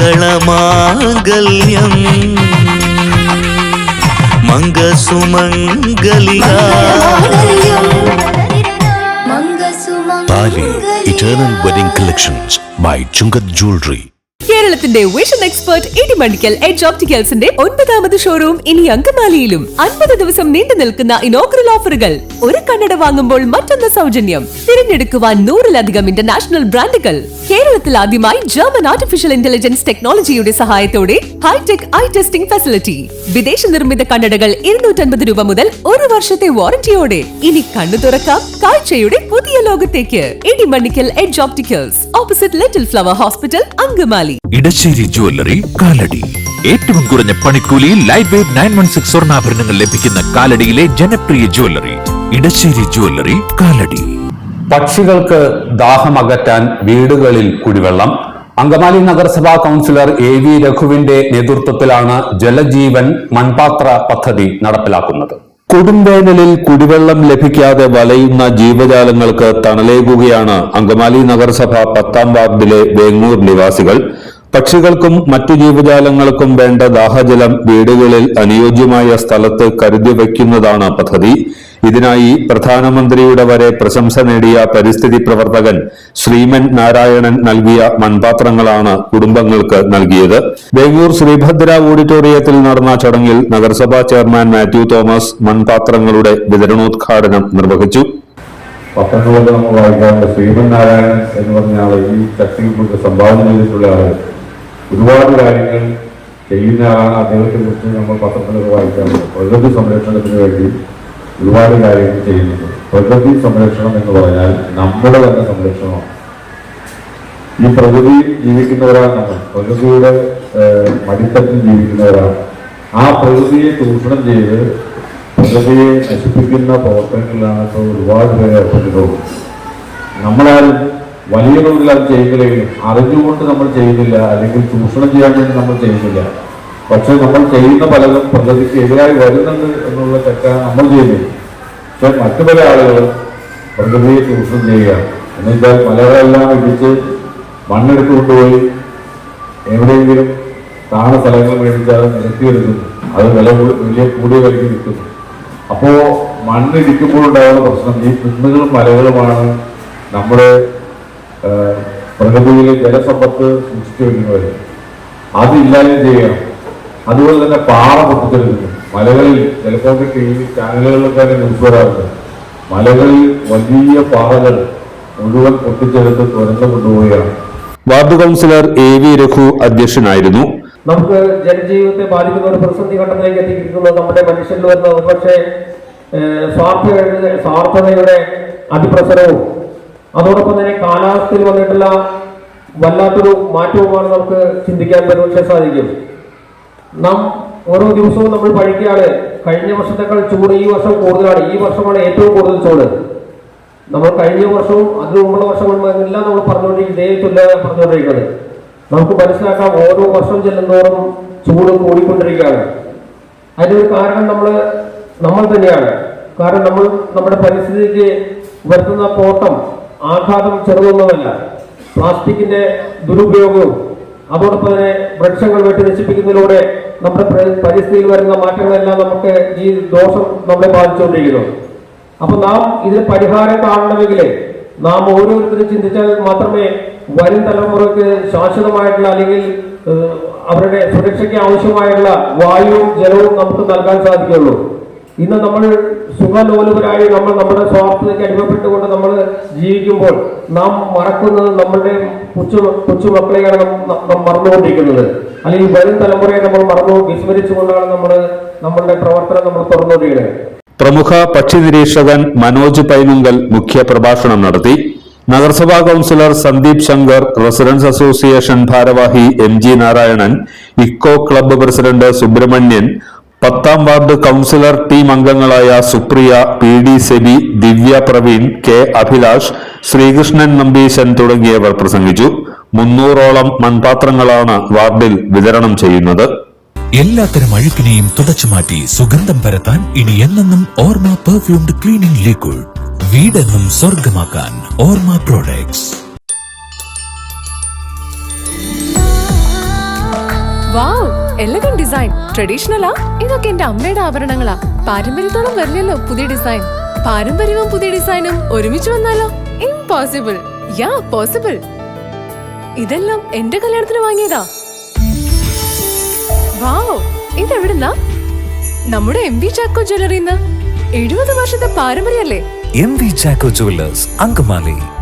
മംഗളമാംഗല്യം. മംഗസുമംഗലിക താലി eternal wedding collections by Chungath jewellery കേരളത്തിന്റെ വിഷൻ എക്സ്പേർട്ട് ഇടിമണിക്കൽ എഡ്ജ് ഓപ്റ്റിക്കൽസിന്റെ ഒൻപതാമത് ഷോറൂം ഇനി അങ്കമാലിയിലും. അൻപത് ദിവസം നീണ്ടു നിൽക്കുന്ന ഇനോഗ്രൽ ഓഫറുകൾ ഒരു കണ്ണട വാങ്ങുമ്പോൾ മറ്റൊന്ന് സൗജന്യം. തിരഞ്ഞെടുക്കുവാൻ നൂറിലധികം ഇന്റർനാഷണൽ ബ്രാൻഡുകൾ. കേരളത്തിൽ ആദ്യമായി ജർമ്മൻ ആർട്ടിഫിഷ്യൽ ഇന്റലിജൻസ് ടെക്നോളജിയുടെ സഹായത്തോടെ ഹൈടെക് ഐ ടെസ്റ്റിംഗ് ഫെസിലിറ്റി വിദേശ നിർമ്മിത കണ്ണടകൾ ഇരുന്നൂറ്റൻപത് രൂപ മുതൽ ഒരു വർഷത്തെ വാറന്റിയോടെ ഇനി കണ്ണു തുറക്കാം കാഴ്ചയുടെ പുതിയ ലോകത്തേക്ക്. Idimannickal edge opticals opposite little flower hospital Angamaly. Edassery jewellery Kalady. ഏറ്റവും കുറഞ്ഞ പണിക്കൂലിയിൽ light weight nine one six സ്വർണാഭരണങ്ങൾ ലഭിക്കുന്ന കാലടിയിലെ ജനപ്രിയ ജുവല്ലറി ഇടശ്ശേരി ജുവല്ലറി കാലടി. പക്ഷികൾക്ക് ദാഹം അകറ്റാൻ വീടുകളിൽ കുടിവെള്ളം. അങ്കമാലി നഗരസഭാ കൗൺസിലർ എ വി രഘുവിന്റെ നേതൃത്വത്തിലാണ് ജലജീവൻ മൺപാത്ര പദ്ധതി നടപ്പിലാക്കുന്നത്. കൊടുംവേനലിൽ കുടിവെള്ളം ലഭിക്കാതെ വലയുന്ന ജീവജാലങ്ങൾക്ക് തണലേകുകയാണ് അങ്കമാലി നഗരസഭ പത്താം വാർഡിലെ വേങ്ങൂർ നിവാസികൾ. പക്ഷികൾക്കും മറ്റു ജീവജാലങ്ങൾക്കും വേണ്ട ദാഹജലം വീടുകളിൽ അനുയോജ്യമായ സ്ഥലത്ത് കരുതി വയ്ക്കുന്നതാണ് പദ്ധതി. ഇതിനായി പ്രധാനമന്ത്രിയുടെ വരെ പ്രശംസ നേടിയ പരിസ്ഥിതി പ്രവർത്തകൻ ശ്രീമൻ നാരായണൻ നൽകിയ മൺപാത്രങ്ങളാണ് കുടുംബങ്ങൾക്ക് നൽകിയത്. വേങ്ങൂർ ശ്രീഭദ്ര ഓഡിറ്റോറിയത്തിൽ നടന്ന ചടങ്ങിൽ നഗരസഭാ ചെയർമാൻ മാത്യു തോമസ് മൺപാത്രങ്ങളുടെ വിതരണോദ്ഘാടനം നിർവഹിച്ചു. പത്രങ്ങളൊക്കെ നമ്മൾ വായിക്കാറുണ്ട് ശ്രീമൻ നാരായണൻ എന്ന് പറഞ്ഞ ആൾ ഈ ശക്തിയെ കുറിച്ച് സംഭാവന ചെയ്തിട്ടുള്ള ആൾ ഒരുപാട് കാര്യങ്ങൾ ചെയ്യുന്ന ആളാണ് അദ്ദേഹത്തെ കുറിച്ച് നമ്മൾ പത്രത്തിലൊക്കെ വായിക്കാറുണ്ട്. പ്രകൃതി സംരക്ഷണത്തിന് വേണ്ടി ഒരുപാട് കാര്യങ്ങൾ ചെയ്യുന്നുണ്ട്. പ്രകൃതി സംരക്ഷണം എന്ന് പറഞ്ഞാൽ നമ്മുടെ തന്നെ സംരക്ഷണമാണ്. ഈ പ്രകൃതി ജീവിക്കുന്നവരാണ് നമ്മൾ. പ്രകൃതിയുടെ മടിത്തത്തിൽ ജീവിക്കുന്നവരാണ്. ആ പ്രകൃതിയെ ചൂഷണം ചെയ്ത് പ്രകൃതിയെ നശിപ്പിക്കുന്ന പ്രവർത്തനങ്ങളിലാണ് ഇപ്പോൾ ഒരുപാട് പേര് ഏർപ്പെട്ടിട്ടുള്ളത് നമ്മളാരും വലിയ തോതിൽ അത് ചെയ്യുന്നില്ലെങ്കിലും അറിഞ്ഞുകൊണ്ട് നമ്മൾ ചെയ്യുന്നില്ല അല്ലെങ്കിൽ ചൂഷണം ചെയ്യാൻ വേണ്ടി നമ്മൾ ചെയ്യുന്നില്ല പക്ഷെ നമ്മൾ ചെയ്യുന്ന പലതും പ്രകൃതിക്ക് എതിരായി വരുന്നുണ്ട് എന്നുള്ള തെറ്റാണ് നമ്മൾ ചെയ്യുന്നത്. പക്ഷെ മറ്റു പല ആളുകളും പ്രകൃതിയെ ചൂഷണം ചെയ്യുക. എന്നുവെച്ചാൽ മലകളെല്ലാം ഇടിച്ച് മണ്ണെടുത്ത് കൊണ്ടുപോയി എവിടെയെങ്കിലും താണ സ്ഥലങ്ങൾ മേടിച്ചാൽ നിരത്തിയെടുക്കുന്നു. അത് വില വലിയ കൂടിയ വിലയ്ക്ക് നിൽക്കുന്നു അപ്പോ മണ്ണിടിക്കുമ്പോഴുണ്ടാകുന്ന പ്രശ്നം ഈ കുന്നുകളും മലകളുമാണ് നമ്മുടെ പ്രകൃതിയിലെ ജലസമ്പത്ത് സൂക്ഷിച്ചു വരുന്നവര് അത് ഇല്ലാതെ ചെയ്യണം അതുപോലെ തന്നെ പാറ പൊട്ടിച്ചെടുക്കുന്നു മലകളിൽ ചിലപ്പോൾ ടി വി ചാനലുകളിലൊക്കെ തന്നെ ന്യൂസ് വരാറുണ്ട്. മലകളിൽ വലിയ പാറകൾ മുഴുവൻ പൊട്ടിച്ചെടുത്ത് തുരന്നു കൊണ്ടുപോവുകയാണ്. Ward councillor A V Raghu അധ്യക്ഷനായിരുന്നു. നമുക്ക് ജനജീവിതത്തെ ബാധിക്കുന്ന ഒരു പ്രതിസന്ധി ഘട്ടത്തിലേക്ക് എത്തിയിരിക്കുന്നത് നമ്മുടെ മനുഷ്യരിൽ വരുന്ന സ്വാർത്ഥതയുടെ സ്വാർത്ഥതയുടെ അതിപ്രസരവും അതോടൊപ്പം തന്നെ കാലാവസ്ഥയിൽ വന്നിട്ടുള്ള വല്ലാത്തൊരു മാറ്റവുമാണ് നമുക്ക് ചിന്തിക്കാൻ ഒരുപക്ഷെ സാധിക്കും. നാം ഓരോ ദിവസവും നമ്മൾ പഠിക്കുകയാണ്. കഴിഞ്ഞ വർഷത്തേക്കാൾ ചൂട് ഈ വർഷം കൂടുതലാണ്. ഈ വർഷമാണ് ഏറ്റവും കൂടുതൽ ചൂട്. നമ്മൾ കഴിഞ്ഞ വർഷവും അതിന് മുമ്പുള്ള വർഷങ്ങളും എല്ലാം നമ്മൾ പറഞ്ഞുകൊണ്ടിരിക്കും ഇതേ തുല്യ പറഞ്ഞുകൊണ്ടിരിക്കുന്നത് നമുക്ക് മനസ്സിലാക്കാം ഓരോ വർഷം ചെല്ലുന്നതോറും ചൂട് കൂടിക്കൊണ്ടിരിക്കുകയാണ്. അതിനൊരു കാരണം നമ്മൾ നമ്മൾ തന്നെയാണ്. കാരണം നമ്മൾ നമ്മുടെ പരിസ്ഥിതിക്ക് വരുത്തുന്ന കോട്ടം ആഘാതം ചെറുതൊന്നുമല്ല. പ്ലാസ്റ്റിക്കിന്റെ ദുരുപയോഗവും അതോടൊപ്പം തന്നെ വൃക്ഷങ്ങൾ വെട്ടി നശിപ്പിക്കുന്നതിലൂടെ നമ്മുടെ പ്ര- പരിസ്ഥിതിയിൽ വരുന്ന മാറ്റങ്ങളെല്ലാം നമുക്ക് ഈ ദോഷം നമ്മളെ ബാധിച്ചുകൊണ്ടിരിക്കുന്നു. അപ്പൊ നാം ഇതിന് പരിഹാരം കാണണമെങ്കിൽ നാം ഓരോരുത്തരും ചിന്തിച്ചാൽ മാത്രമേ വരും തലമുറയ്ക്ക് ശാശ്വതമായിട്ടുള്ള അല്ലെങ്കിൽ അവരുടെ സുരക്ഷയ്ക്ക് ആവശ്യമായുള്ള വായുവും ജലവും നമുക്ക് നൽകാൻ സാധിക്കുള്ളൂ ഇന്ന് നമ്മൾ സുഖലോലുപരായി നമ്മൾ നമ്മുടെ സ്വാർത്ഥതയ്ക്ക് അടിമപ്പെട്ടുകൊണ്ട് നമ്മൾ ജീവിക്കുമ്പോൾ നാം മറക്കുന്നത് നമ്മളുടെ കൊച്ചു കൊച്ചുമക്കളെയാണ് നാം മറന്നുകൊണ്ടിരിക്കുന്നത്. അല്ലെങ്കിൽ വരും തലമുറയെ നമ്മൾ മറന്നു വിസ്മരിച്ചുകൊണ്ടാണ് നമ്മൾ നമ്മളുടെ പ്രവർത്തനം നമ്മൾ തുറന്നുകൊണ്ടിരിക്കുന്നത്. പ്രമുഖ പക്ഷി നിരീക്ഷകൻ മനോജ് പൈനുങ്കൽ മുഖ്യ പ്രഭാഷണം നടത്തി. നഗരസഭാ councillor Sandeep Shankar residents association ഭാരവാഹി M G Narayanan eco club president Subramanian പത്താം വാർഡ് കൗൺസിലർ ടീം അംഗങ്ങളായ Supriya P D Seby Divya Praveen K Abhilash Sreekrishnan Nambeeshan തുടങ്ങിയവർ പ്രസംഗിച്ചു. മുന്നൂറോളം മൺപാത്രങ്ങളാണ് വാർഡിൽ വിതരണം ചെയ്യുന്നത്. എല്ലാത്തരം അഴുക്കിനെയും തുടച്ചുമാറ്റി സുഗന്ധം പരത്താൻ ഇനി എന്നെന്നും ഓർമ്മ പെർഫ്യൂംഡ് ക്ലീനിംഗ് ലിക്വിഡ് വീടെന്നും സ്വർഗമാക്കാൻ ഓർമ്മ പ്രോഡക്ട്സ് എലഗൻ ഡിസൈൻ ട്രഡീഷണലാ ഇതൊക്കെ എന്റെ അമ്മയുടെ ആഭരണങ്ങളാ. പാരമ്പര്യത്തോളം വരില്ലല്ലോ പുതിയ ഡിസൈൻ പാരമ്പര്യവും പുതിയ ഡിസൈനും ഒരുമിച്ച് വന്നാലോ? ഇംപോസിബിൾ യാ പോസിബിൾ ഇതെല്ലാം എന്റെ കല്യാണത്തിന് വാങ്ങിയതാ. വാവ് ഇതെവിടുന്നാ? നമ്മുടെ എം വി ചാക്കോ ജ്വല്ലറിന്ന് എഴുപത് വർഷത്തെ പാരമ്പര്യല്ലേ M V Chacko jewellers Angamaly.